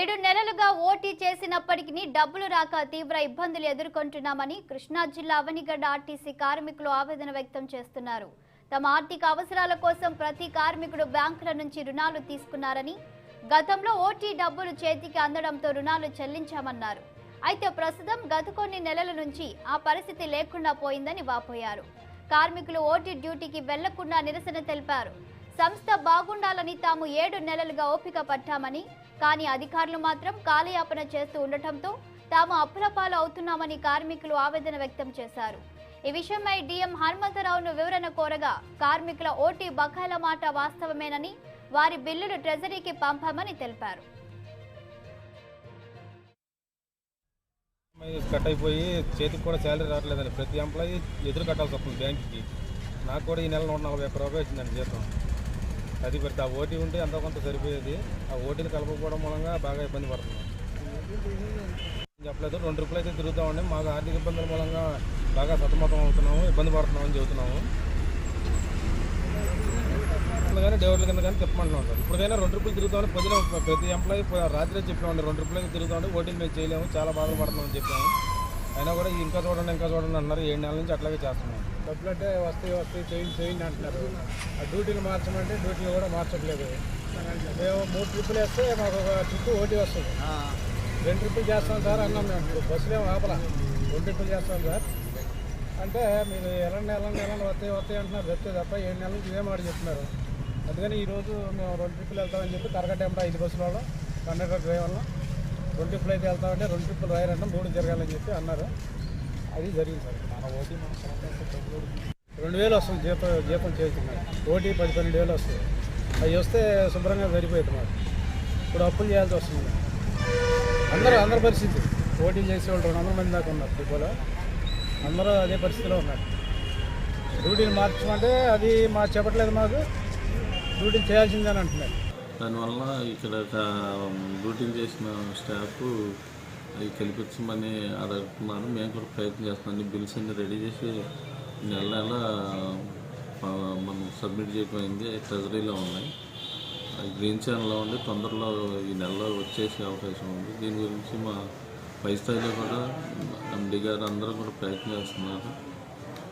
ఏడు నెలలుగా ఓటీ చేసినప్పటికీ డబ్బులు రాక తీవ్ర ఇబ్బందులు ఎదుర్కొంటున్నామని కృష్ణా జిల్లా అవనిగడ్డ ఆర్టీసీ కార్మికులు ఆవేదన వ్యక్తం చేస్తున్నారు. తమ ఆర్థిక అవసరాల కోసం ప్రతి కార్మికుడు బ్యాంకుల నుంచి రుణాలు తీసుకున్నారని గతంలో ఓటీ డబ్బులు చేతికి అందడంతో రుణాలు చెల్లించామన్నారు. అయితే ప్రస్తుతం గత కొన్ని నెలల నుంచి ఆ పరిస్థితి లేకుండా పోయిందని వాపోయారు. కార్మికులు ఓటీ డ్యూటీకి వెళ్ళకుండా నిరసన తెలిపారు. సంస్థ బాగుండాలని తాము ఏడు నెలలుగా ఓపిక పట్టామని కానీ అధికారులు మాత్రం కాలయాపన చేస్తూ ఉండటంతో తాము అప్పుల పాలు అవుతున్నామని కార్మికులు ఆవేదన వ్యక్తం చేశారు. ఈ విషయమై డిఎం హనుమంతరావును వివరణ కోరగా కార్మికుల ఓటీ బకాయిల మాట వాస్తవమేనని వారి బిల్లులు ట్రెజరీకి పంపామని తెలిపారు. కట్ అయిపోయి చేతికి కూడా శాలరీ రావట్లేదండి. ప్రతి ఎంప్లాయీ ఎదురు కట్టాల్సి వస్తుంది బ్యాంక్కి నాకు కూడా ఈ నెల నూట నలభై ఒక్క రూపాయలు వచ్చిందండి జీతం. అది పెడితే ఆ ఓటీ ఉంటే ఎంతో కొంత సరిపోయేది. ఆ ఓటీని కలపకపోవడం మూలంగా బాగా ఇబ్బంది పడుతున్నాం. చెప్పలేదు. రెండు రూపాయలు అయితే తిరుగుతామండి. మాకు ఆర్థిక ఇబ్బందుల మూలంగా బాగా సతమతం అవుతున్నాము ఇబ్బంది పడుతున్నామని చెబుతున్నాము. కానీ డేవర్ల కింద కానీ చెప్పమంటున్నాం సార్. ఇప్పుడైనా రెండు రూపాయలు తిరుగుతామని పొద్దున ప్రతి ఎంప్లాయీ రాత్రి చెప్పామండి రెండు రూపాయలకి తిరుగుతామంటే ఓటీలు మేము చేయలేము చాలా బాధలు పడుతున్నామని చెప్పాము. అయినా కూడా ఇంకా చూడండి ఇంకా చూడండి అన్నారు. ఏడు నెలల నుంచి అట్లాగే చేస్తున్నాం. డబ్బులు అంటే వస్తాయి వస్తాయి చేయండి చేయండి అంటున్నారు. ఆ డ్యూటీలు మార్చమంటే డ్యూటీలు కూడా మార్చట్లేదు. మేము మూడు ట్రిప్పులు వేస్తే మాకు ఒక ట్రిప్ ఓటీ వస్తుంది. రెండు ట్రిప్పులు చేస్తాం సార్ అన్నాం మేము. ఇప్పుడు బస్సులు ఏమో ఆపల? రెండు ట్రిప్పులు చేస్తాం సార్. అంటే మీరు ఎలాంటి ఎలాంటి ఎలాంటి వస్తాయి వస్తాయి అంటున్నారు. చెప్తే తప్ప ఏడు నెలల నుంచి ఇదే మాట చెప్తున్నారు. అందుకని ఈరోజు మేము రెండు ట్రిప్పులు వెళ్తామని చెప్పి కరగట్ట ఎంప ఐదు బస్సుల వాళ్ళు కండక్టర్ డ్రైవర్లు రెండు ట్రిప్పులు అయితే వెళ్తామంటే రెండు ట్రిప్పులు రాయాలంటే మూడు జరగాలని చెప్పి అన్నారు. అది జరిగింది సార్. మన ఓటీ రెండు వేలు వస్తుంది జీతం జీతం చేస్తున్నాడు ఓటీ పది పన్నెండు వేలు వస్తుంది. అవి వస్తే శుభ్రంగా సరిపోయింది మాకు. ఇప్పుడు అప్పులు చేయాల్సి వస్తుంది. అందరూ అందరి పరిస్థితి. ఓటీ చేసేవాళ్ళు రెండు వందల మంది దాకా ఉన్నారు డిపోలో అందరూ అదే పరిస్థితిలో ఉన్నారు. డ్యూటీని మార్చమంటే అది మా చెప్పట్లేదు మాకు. డ్యూటీ చేయాల్సిందని అంటున్నారు. దానివల్ల ఇక్కడ డ్యూటీలు చేసిన స్టాఫ్ అవి కల్పించమని అడుగుతున్నారు. మేము కూడా ప్రయత్నం చేస్తున్నాం. బిల్స్ అన్ని రెడీ చేసి నెల నెల మనం సబ్మిట్ చేయకపోయింది ట్రెజరీలో ఉన్నాయి. అది గ్రీన్ ఛానల్లో ఉండి తొందరలో ఈ నెలలో వచ్చేసే అవకాశం ఉంది. దీని గురించి మా పై స్థాయిలో కూడా ఎండి గారు అందరూ కూడా ప్రయత్నం చేస్తున్నారు.